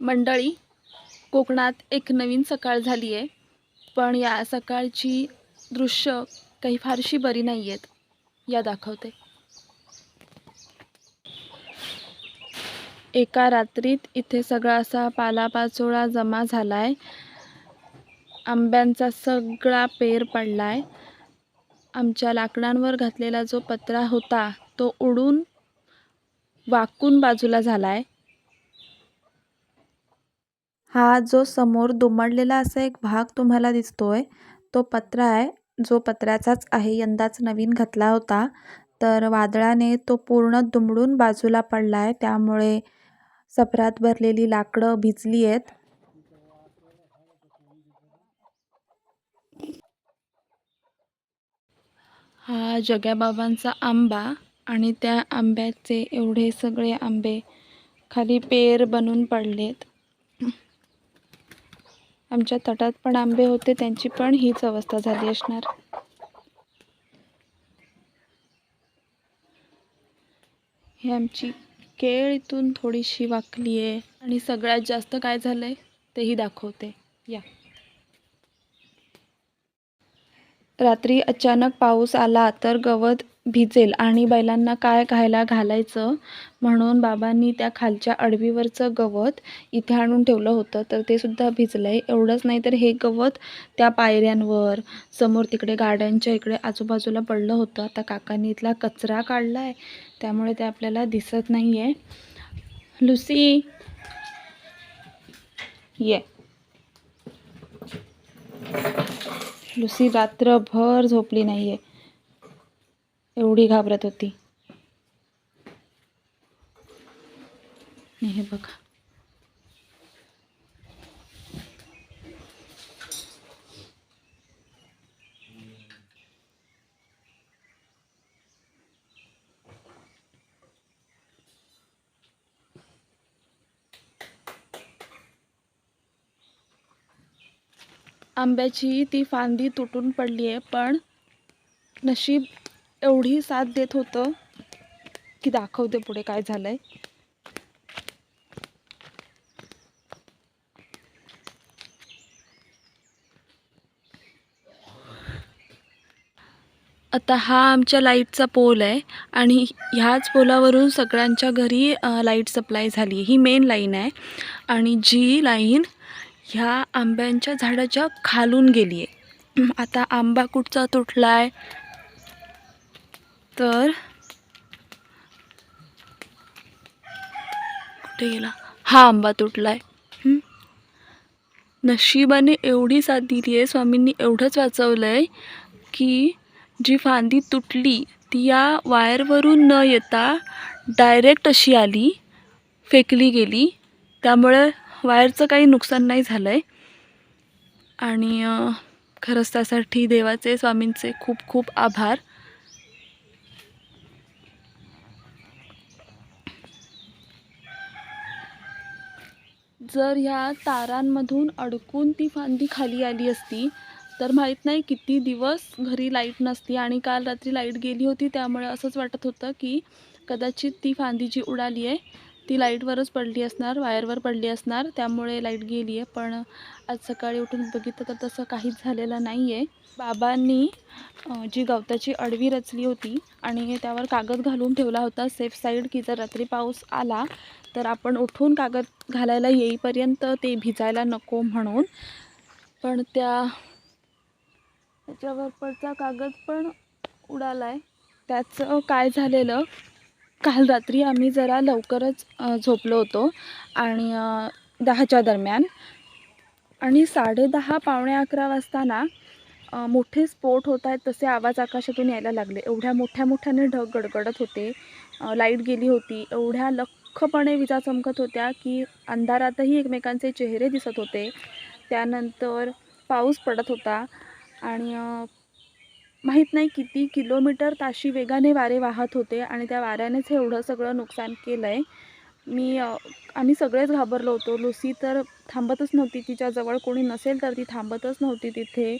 मंडळी कोकणात एक नवीन सकाळ झाली आहे पण या सकाळची दृश्य काही फारशी बरी नाही आहेत या दाखवते. एका रात्रीत इथे सगळा असा पालापाचोळा जमा झाला आहे आंब्यांचा सगळा पेर पडला आहे आमच्या लाकडांवर घातलेला जो पत्रा होता तो उडून वाकून बाजूला झाला आहे हा जो समोर दुमडलेला असा एक भाग तुम्हाला दिसतोय तो पत्रा आहे. जो पत्र्याचाच आहे यंदाच नवीन घातला होता. तर वादळाने तो पूर्ण दुमडून बाजूला पडला आहे त्यामुळे सफरात भरलेली लाकडं भिजली आहेत. हा जग्याबाबांचा आंबा आणि त्या आंब्याचे एवढे सगळे आंबे खाली पेर बनून पडलेत. आमच्या तटात पण आंबे होते त्यांची पण हीच अवस्था झाली असणार. हे आमची केळ इथून थोडीशी वाकली आहे आणि सगळ्यात जास्त काय झालं आहे तेही दाखवते. या. रात्री अचानक पाऊस आला तर गवत भिजेल आणि बैलांना काय खायला घालायचं? म्हणून बाबांनी त्या खालच्या अडवीवरचं गवत इथे आणून ठेवलं होतं. तर ते सुद्धा भिजलं आहे एवढंच नाही तर हे गवत त्या पायऱ्यांवर समोर तिकडे गाड्यांच्या इकडे आजूबाजूला पडलं होतं. आता काकांनी इथला कचरा काढला आहे त्यामुळे ते आपल्याला दिसत नाही आहे लुसी! ये. लुसी रात्रभर झोपली नाही आहे एवढी घाबरत होती. हे बघा. आंब्याची ती फांदी तुटून पडली आहे पण नशीब एवढी साथ देत होतं की दाखवते पुढे काय झालंय. आता हा आमच्या लाईटचा पोल आहे आणि ह्याच पोलावरून सगळ्यांच्या घरी लाइट सप्लाय झाली. ही मेन लाईन आहे आणि जी लाईन ह्या आंब्यांच्या झाडाच्या खालून गेली आहे आता आंबा कुठचा तुटला आहे तर कुठे गेला? हा आंबा तुटला आहे नशिबाने एवढी साथ दिली आहे स्वामींनी एवढंच वाचवलं आहे की जी फांदी तुटली ती या वायरवरून न येता डायरेक्ट अशी आली फेकली गेली. त्यामुळे वायरचं काही नुकसान नाही झालं आहे आणि खरंच त्यासाठी देवाचे स्वामींचे खूप खूप आभार. जर ह्या तारांमधून अडकून ती फांदी खाली आली असती तर माहीत नाही किती दिवस घरी लाइट नसती आणि काल रात्री लाइट गेली होती त्यामुळे असंच वाटत होतं की कदाचित ती फांदी जी उडाली आहे ती लाईटवरच पडली असणार वायरवर पडली असणार त्यामुळे लाइट गेली आहे पण आज सकाळी उठून बघितलं तर तसं काहीच झालेलं नाही आहे बाबांनी जी गवताची अडवी रचली होती आणि त्यावर कागद घालून ठेवला होता सेफ साईड की जर रात्री पाऊस आला तर आपण उठून कागद घालायला येईपर्यंत ते भिजायला नको म्हणून. पण त्या त्याच्यावर पडचा कागद पण उडाला आहे त्याचं काय झालेलं? काल रात्री आम्ही जरा लवकरच झोपलो होतो आणि दहाच्या दरम्यान. आणि साडेदहा पावणे अकरा वाजता ना मोठे स्फोट होत आहेत तसे आवाज आकाशातून यायला लागले. एवढ्या मोठ्या मोठ्याने ढग गडगडत होते लाइट गेली होती. एवढ्या लख्खपणे विजा चमकत होत्या की अंधारातही एकमेकांचे चेहरे दिसत होते. त्यानंतर पाऊस पडत होता आणि माहीत नाही किती किलोमीटर ताशी वेगाने वारे वाहत होते आणि त्या वाऱ्यानेच हे एवढं सगळं नुकसान केलं आहे मी आम्ही सगळेच घाबरलो होतो. लुसी तर थांबतच नव्हती. तिच्याजवळ कोणी नसेल तर ती थांबतच नव्हती तिथे.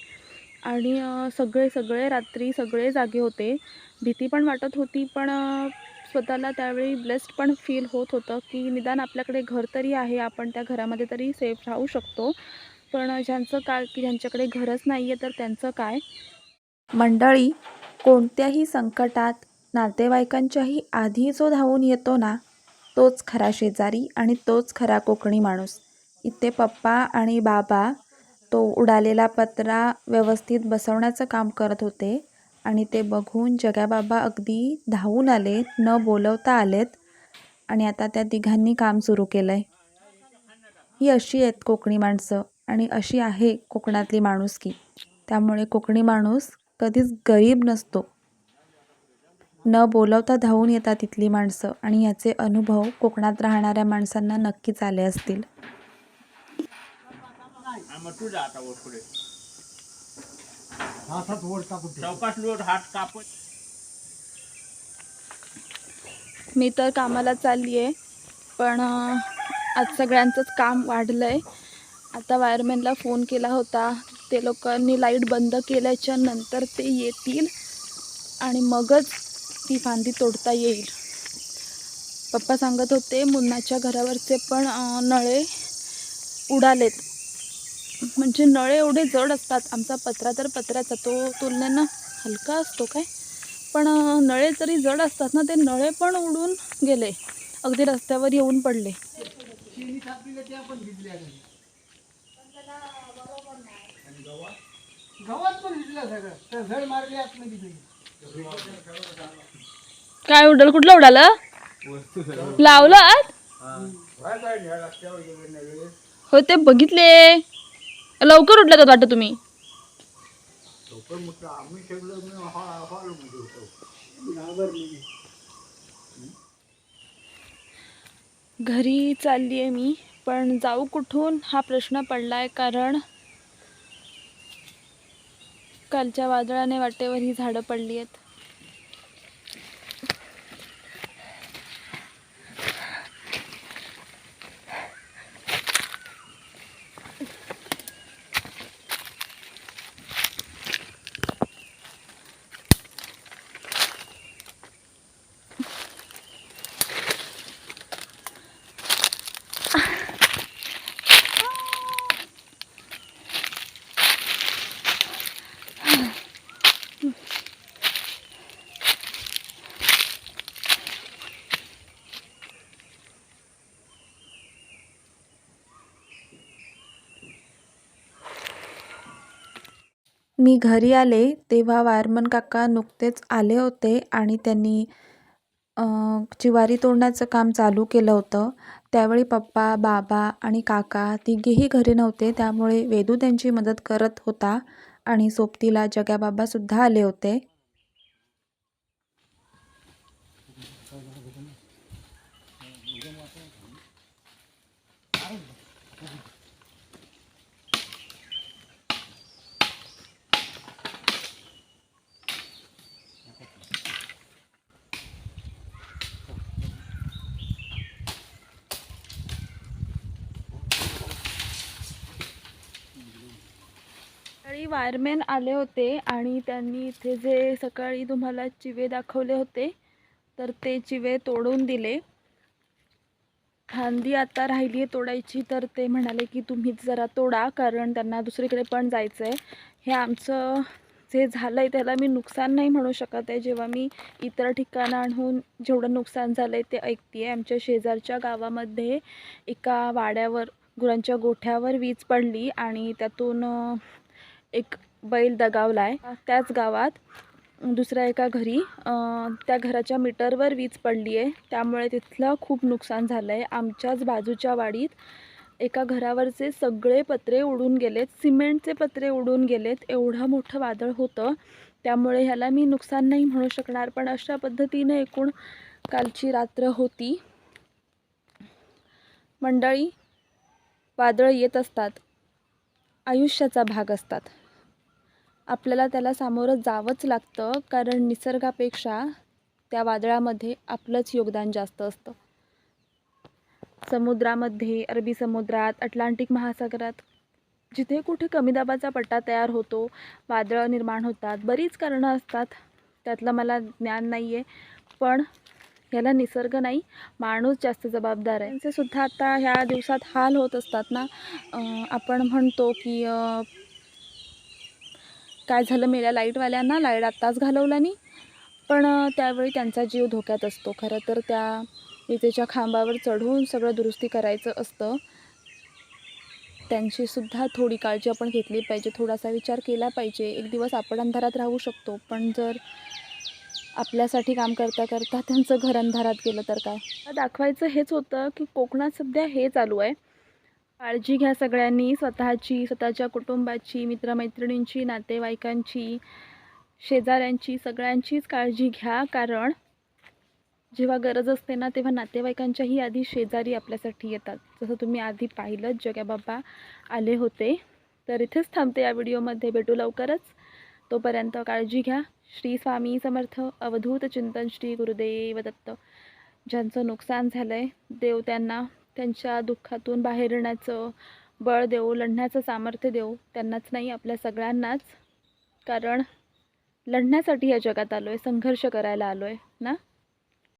आणि सगळे सगळे रात्री सगळे जागे होते. भीती पण वाटत होती पण स्वतःला त्यावेळी ब्लेस्ड पण फील होत होतं की निदान आपल्याकडे घर तरी आहे. आपण त्या घरामध्ये तरी सेफ राहू शकतो. पण ज्यांचं काय की ज्यांच्याकडे घरच नाही आहे तर त्यांचं काय? मंडळी कोणत्याही संकटात नातेवाईकांच्याही आधी जो धावून येतो ना तोच खरा शेजारी आणि तोच खरा कोकणी माणूस. इथे पप्पा आणि बाबा तो उडालेला पत्रा व्यवस्थित बसवण्याचं काम करत होते आणि ते बघून जगाबाबा अगदी धावून आले न बोलवता आलेत आणि आता त्या तिघांनी काम सुरू केलं आहे ही अशी आहेत कोकणी माणसं आणि अशी आहे कोकणातली माणुसकी. त्यामुळे कोकणी माणूस कधीच गरीब नसतो. न बोलवता धावून येतात तिथली माणसं आणि याचे अनुभव कोकणात राहणाऱ्या माणसांना नक्कीच आले असतील. मी तर कामाला चालली आहे पण आज सगळ्यांचंच काम वाढलं आहे आता वायरमॅनला फोन केला होता. ते लोकांनी लाइट बंद केल्याच्यानंतर ते येतील आणि मगच ती फांदी तोडता येईल. पप्पा सांगत होते मुन्नाच्या घरावरचे पण नळे उडालेत. म्हणजे नळे एवढे जड असतात आमचा पत्रा तर पत्र्याचा तो तुलनेनं हलका असतो काय? पण नळे जरी जड असतात ना ते नळे पण उडून गेले. अगदी रस्त्यावर येऊन पडले. पण सगळं. तर झड मारली आतमध्ये गेली काय उडल? कुठलं उडालं? लावलं आत? हो ते बघितले. लवकर उठलं का वाटतं तुम्ही? घरी चालली आहे मी पण जाऊ कुठून? हा प्रश्न पडला आहे कारण कालच्या वादळाने वाटेवर ही झाडं पडली आहेत. मी घरी आले तेव्हा वायरमन काका नुकतेच आले होते आणि त्यांनी अं, चिवारी तोडण्याचं काम चालू केलं होतं. त्यावेळी पप्पा बाबा आणि काका तिघेही घरी नव्हते त्यामुळे वेदू त्यांची मदत करत होता आणि सोबतीला जग्याबाबासुद्धा आले होते. वायरमॅन आले होते आणि त्यांनी इथे जे सकाळी तुम्हाला चिवे दाखवले होते तर ते चिवे तोडून दिले. फांदी आता राहिली आहे तोडायची तर ते म्हणाले की तुम्हीच जरा तोडा कारण त्यांना दुसरीकडे पण जायचं आहे हे आमचं जे झालं आहे त्याला मी नुकसान नाही म्हणू शकत आहे. जेव्हा मी इतर ठिकाणाहून जेवढं नुकसान झालं आहे ते ऐकते आहे आमच्या शेजारच्या गावामध्ये एका वाड्यावर गुरांच्या गोठ्यावर वीज पडली आणि त्यातून एक बैल दगावला आहे त्याच गावात दुसऱ्या एका घरी त्या घराच्या मीटरवर वीज पडली आहे त्यामुळे तिथलं खूप नुकसान झालं आहे आमच्याच बाजूच्या वाडीत एका घरावरचे सगळे पत्रे उडून गेलेत. सिमेंटचे पत्रे उडून गेलेत. एवढं मोठं वादळ होतं. त्यामुळे ह्याला मी नुकसान नाही म्हणू शकणार पण अशा पद्धतीने एकूण कालची रात्र होती. मंडळी वादळ येत असतात. आयुष्याचा भाग असतात. आपल्याला त्याला सामोरं जावंच लागतं कारण निसर्गापेक्षा त्या वादळामध्ये आपलंच योगदान जास्त असतं. समुद्रामध्ये अरबी समुद्रात अटलांटिक महासागरात जिथे कुठे कमी दाबाचा पट्टा तयार होतो वादळं निर्माण होतात बरीच कारणं असतात. त्यातलं मला ज्ञान नाही आहे पण याला निसर्ग नाही माणूस जास्त जबाबदार आहे. त्यांचे सुद्धा आता ह्या दिवसात हाल होत असतात ना. आपण म्हणतो की काय झालं मेल्या लाईटवाल्यांना? लाइट आत्ताच घालवला नाही. पण त्यावेळी त्यांचा जीव धोक्यात असतो. खरं तर त्या विजेच्या खांबावर चढून सगळं दुरुस्ती करायचं असतं. त्यांची सुद्धा थोडी काळजी आपण घेतली पाहिजे. थोडासा विचार केला पाहिजे. एक दिवस आपण अंधारात राहू शकतो. पण जर आपल्यासाठी काम करता करता त्यांचं घर अंधारात गेलं तर काय? दाखवायचं हेच होतं की कोकणात सध्या हे चालू आहे. काळजी घ्या सगळ्यांनी स्वतःची स्वतःच्या कुटुंबाची मित्रमैत्रिणींची नातेवाईकांची शेजाऱ्यांची सगळ्यांचीच काळजी घ्या. कारण जेव्हा गरज असते ना तेव्हा नातेवाईकांच्याही आधी शेजारी आपल्यासाठी येतात. जसं तुम्ही आधी पाहिलं जग्याबाबा आले होते. तर इथेच थांबते या व्हिडिओमध्ये. भेटू लवकरच. तोपर्यंत काळजी घ्या. श्री स्वामी समर्थ. अवधूत चिंतन श्री गुरुदेव दत्त ज्यांचं नुकसान झालं आहे देव त्यांना त्यांच्या दुःखातून बाहेर येण्याचं बळ देऊ लढण्याचं सामर्थ्य देऊ त्यांनाच नाही आपल्या सगळ्यांनाच. कारण लढण्यासाठी या जगात आलो आहे संघर्ष करायला आलो आहे ना?